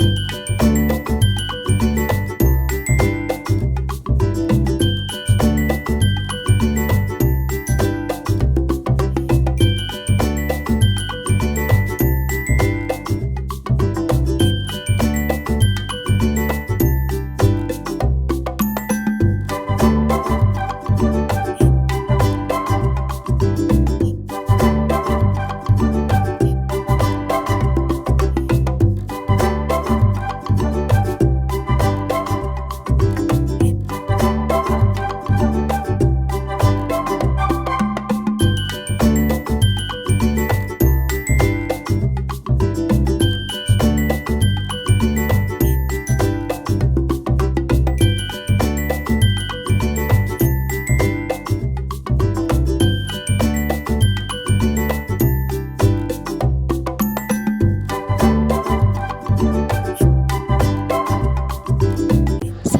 you.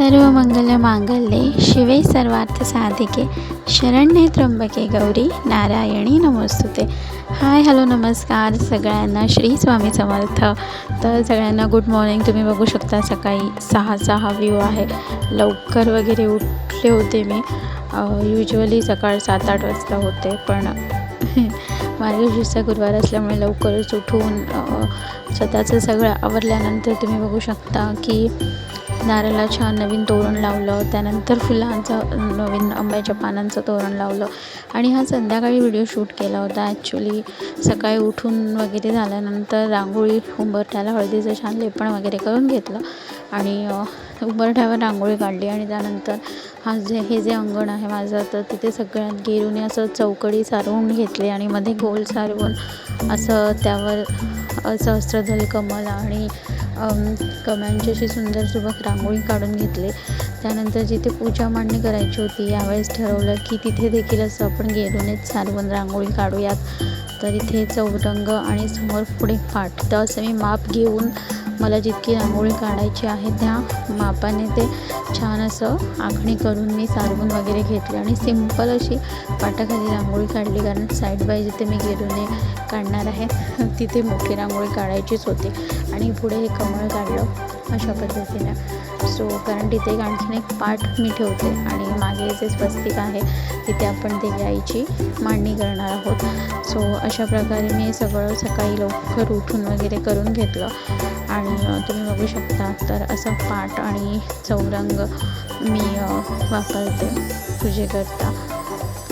सर्व मंगल मांगल्ये शिवे सर्वार्थ साधिके शरण्ये त्र्यंबके गौरी नारायणी नमोस्तुते हाय हॅलो नमस्कार सगळ्यांना श्री स्वामी समर्थ तर सगळ्यांना गुड मॉर्निंग तुम्ही बघू शकता सकाळी सहाचा हा व्ह्यू आहे. लवकर वगैरे उठले होते मी. युजली सकाळ सात आठ वाजता होते पण मार्गशीर्षचा गुरुवार असल्यामुळे लवकरच उठून स्वतःचं सगळं आवरल्यानंतर तुम्ही बघू शकता की नारळाला छान नवीन तोरण लावलं त्यानंतर फुलांचं नवीन आंब्याच्या पानांचं तोरण लावलं. आणि हा संध्याकाळी व्हिडिओ शूट केला होता. ॲक्च्युली सकाळी उठून वगैरे झाल्यानंतर रांगोळी उंबरठ्याला हळदीचं छान लेपण वगैरे करून घेतलं. आणि उंबरठ्यावर रांगोळी काढली आणि त्यानंतर हा जे हे जे अंगण आहे माझं तर तिथे सगळ्यात गेरूने असं चौकडी सारवून घेतली आणि मध्ये गोल सारवून असं त्यावर अ, कमल आणि अम, कमळांची अशी सुंदर सुबक रांगोळी काढून घेतली. त्यानंतर जिथे पूजा मांडणी करायची होती यावेळेस ठरवलं की तिथे देखील असं आपण गेरूनेच सारवून रांगोळी काढूयात. तर इथे चौरंग आणि समोर पुढे पाठ तर असं मी माप घेऊन मला जितकी रांगोळी काढायची आहे त्या मापाने ते छान असं आखणी करून मी सारवून वगैरे घेतली आणि सिंपल अशी पाटाखाली रांगोळी काढली. कारण साईड बाय जिथे मी गेरूने काढणार आहे तिथे मोठी रांगोळी काढायचीच होती. आणि पुढे हे कमळ काढलं अशा पद्धतीने. सो कारण तिथे एक आणखीन एक पाठ मी ठेवते आणि मागे जे स्वस्तिक आहे तिथे आपण ते आईची मांडणी करणार आहोत. सो अशा प्रकारे मी सगळं सकाळी लवकर उठून वगैरे करून घेतलं. आणि तुम्ही बघू शकता तर असं पाट आणि चौरंग मी वापरते पूजेकरता.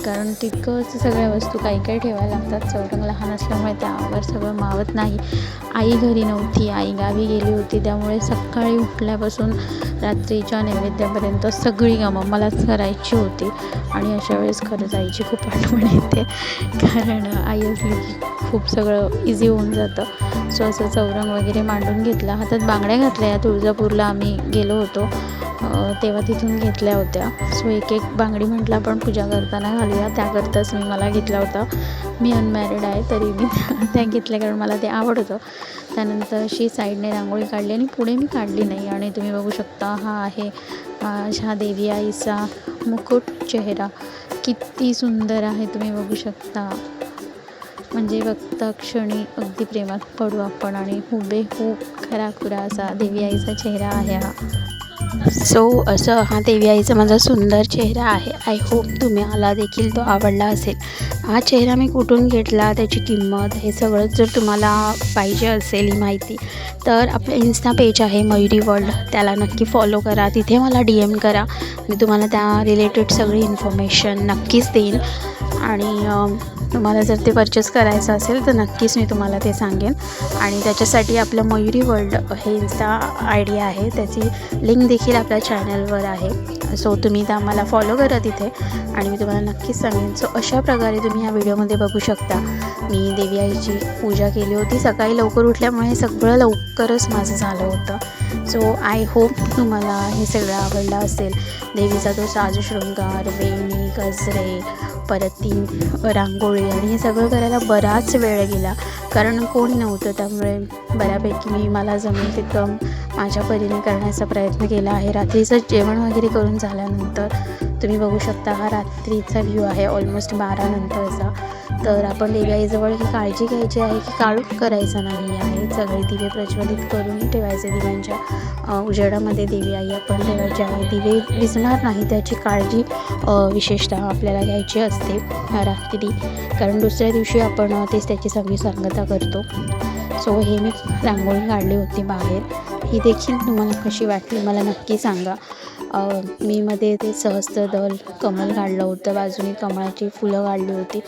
कारण तितकंच सगळ्या वस्तू काही काही ठेवायला लागतात. चौरंग लहान असल्यामुळे त्यावर सगळं मावत नाही. आई घरी नव्हती. आई गावी गेली होती. त्यामुळे सकाळी उठल्यापासून रात्रीच्या नैवेद्यापर्यंत सगळी कामं मलाच करायची होती. आणि अशा वेळेस खरं जायची खूप आठवण येते. कारण आई असली की खूप सगळं इझी होऊन जातं. सो असं चौरंग वगैरे मांडून घेतला. हातात बांगड्या घातल्या. या तुळजापूरला आम्ही गेलो होतो. तेव्हा तिथून घेतल्या होत्या. सो एक एक बांगडी म्हटलं आपण पूजा करताना घालूया. त्याकरताच मी मला घेतला होता. मी अनमॅरिड आहे तरी मी त्या- त्या घेतल्या कारण मला ते आवडतं त्यानंतर अशी साईडने रांगोळी काढली आणि पुढे मी काढली नाही. आणि तुम्ही बघू शकता हा आहे माझ्या देवी आईचा मुकुट चेहरा. किती सुंदर आहे तुम्ही बघू शकता. म्हणजे बघता क्षणी अगदी प्रेमात पडू आपण आणि हुबेहूब खराखुरा असा देवी आईचा चेहरा आहे हा. सो असं हा देवी आईचा माझा सुंदर चेहरा आहे. आय होप तुम्हाला देखील तो आवडला असेल. हा चेहरा मी कुठून घेतला त्याची किंमत हे सगळं जर तुम्हाला पाहिजे असेल ही माहिती तर आपलं इन्स्टा पेज आहे मयुरी वर्ल्ड त्याला नक्की फॉलो करा. तिथे मला डी एम करा. मी तुम्हाला त्या रिलेटेड सगळी इन्फॉर्मेशन नक्कीच देईन. आणि तुम्हाला जर ते परचेस करायचं असेल तर नक्कीच मी तुम्हाला ते सांगेन. आणि त्याच्यासाठी आपलं मयुरी वर्ल्ड हे इन्स्टा आय डी आहे. त्याची लिंक देखील आपल्या चॅनलवर आहे. सो तुम्ही त्या मला फॉलो करा तिथे आणि मी तुम्हाला नक्कीच सांगेन. सो अशा प्रकारे तुम्ही ह्या व्हिडिओमध्ये बघू शकता. मी देवी आईची पूजा केली होती. सकाळी लवकर उठल्यामुळे सगळं लवकरच माझं झालं होतं. सो आय होप तुम्हाला हे सगळं आवडलं असेल. देवीचा तो साजशृंगार वेणी गजरे परत ती रांगोळी आणि हे सगळं करायला बराच वेळ गेला. कारण कोण नव्हतं त्यामुळे बऱ्यापैकी मी मला जमेल तितकं माझ्या परीने करण्याचा प्रयत्न केला आहे. रात्रीचं जेवण वगैरे करून झाल्यानंतर तुम्ही बघू शकता हा रात्रीचा व्ह्यू आहे ऑलमोस्ट बारानंतरचा तर आपण देवी आईजवळ ही काळजी घ्यायची आहे की काळोख करायचं नाही आहे. सगळे दिवे प्रज्वलित करून ठेवायचे दिव्यांच्या उजेडामध्ये देवी आई आपण ठेवायची आहे. दिवे विसणार नाही त्याची काळजी विशेषतः आपल्याला घ्यायची असते रात्री. कारण दुसऱ्या दिवशी आपण तेच त्याची सगळी सांगता करतो. सो हे मी रांगोळी काढली होती बाहेर. ही देखील तुम्हाला कशी वाटली मला नक्की सांगा. मी मध्ये ते सहस्त्रदल कमल काढलं होतं बाजूने कमळाची फुलं काढली होती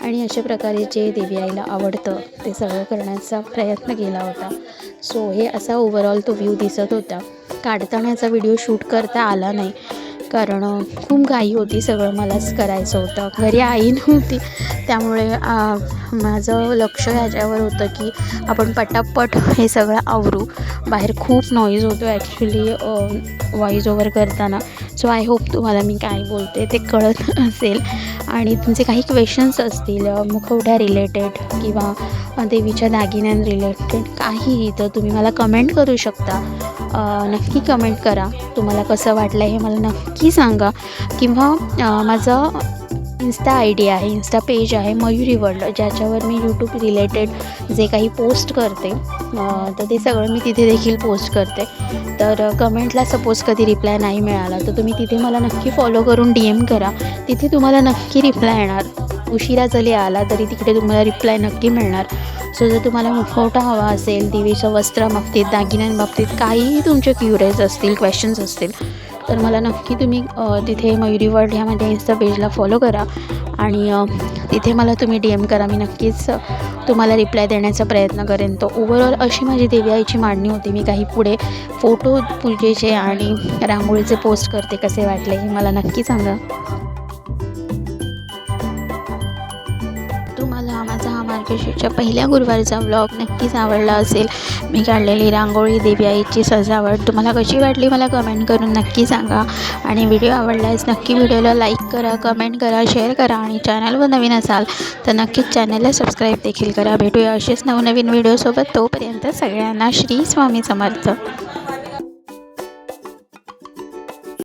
आणि अशा प्रकारे जे देवी आईला आवडतं ते सगळं करण्याचा प्रयत्न केला होता. सो हे असा ओव्हरऑल तो व्ह्यू दिसत होता. काढताना याचा व्हिडिओ शूट करता आला नाही. कारण खूप घाई होती सगळं मलाच करायचं होतं. घरी आई नव्हती. त्यामुळे माझं लक्ष ह्याच्यावर होतं की आपण पटापट हे सगळं आवरू. बाहेर खूप नॉईज होतो ॲक्च्युली वॉईज ओव्हर करताना. सो आय होप तुम्हाला मी काय बोलते ते कळत असेल. आणि तुमचे काही क्वेश्चन्स असतील मुखवट्या रिलेटेड किंवा देवीच्या दागिन्यां रिलेटेड काहीही तर तुम्ही मला कमेंट करू शकता. नक्की कमेंट करा. तुम्हाला कसं वाटलं हे मला नक्की सांगा. किंवा माझं इन्स्टा आय डी आहे इन्स्टा पेज आहे मयुरी वर्ल्ड ज्याच्यावर मी यूट्यूब रिलेटेड जे काही पोस्ट करते तर ते सगळं मी तिथे देखील पोस्ट करते. तर कमेंटला सपोज कधी रिप्लाय नाही मिळाला तर तुम्ही तिथे मला नक्की फॉलो करून डी एम करा. तिथे तुम्हाला नक्की रिप्लाय येणार. उशिरा जरी आला तरी तिकडे तुम्हाला रिप्लाय नक्की मिळणार. सो जर तुम्हाला मुखवटा हवा असेल देवीच्या वस्त्राबाबतीत दागिन्यांबाबतीत काहीही तुमचे क्युरेज असतील क्वेश्चन्स असतील तर मला नक्की तुम्ही तिथे मयुरी वर्ल्ड ह्यामध्ये इन्स्टा पेजला फॉलो करा. आणि तिथे मला तुम्ही डी एम करा. मी नक्कीच तुम्हाला रिप्लाय देण्याचा प्रयत्न करेन. तो ओवरऑल अशी माझी देवी आईची मांडणी होती. मी काही पुढे फोटो पूजेचे आणि रांगोळीचे पोस्ट करते कसे वाटले हे मला नक्की सांगा. मार्गशीर्षच्या पहिल्या गुरुवारचा व्लॉग नक्कीच आवडला असेल. मी काढलेली रांगोळी देवी आईची सजावट. तुम्हाला कशी वाटली मला कमेंट करून नक्की सांगा. आणि व्हिडिओ आवडल्यास नक्की व्हिडिओला लाईक करा कमेंट करा शेअर करा आणि चॅनलवर नवीन असाल तर नक्कीच चॅनलला सबस्क्राईब देखील करा. भेटूया असेच नवनवीन व्हिडिओसोबत तोपर्यंत सगळ्यांना श्री स्वामी समर्थ.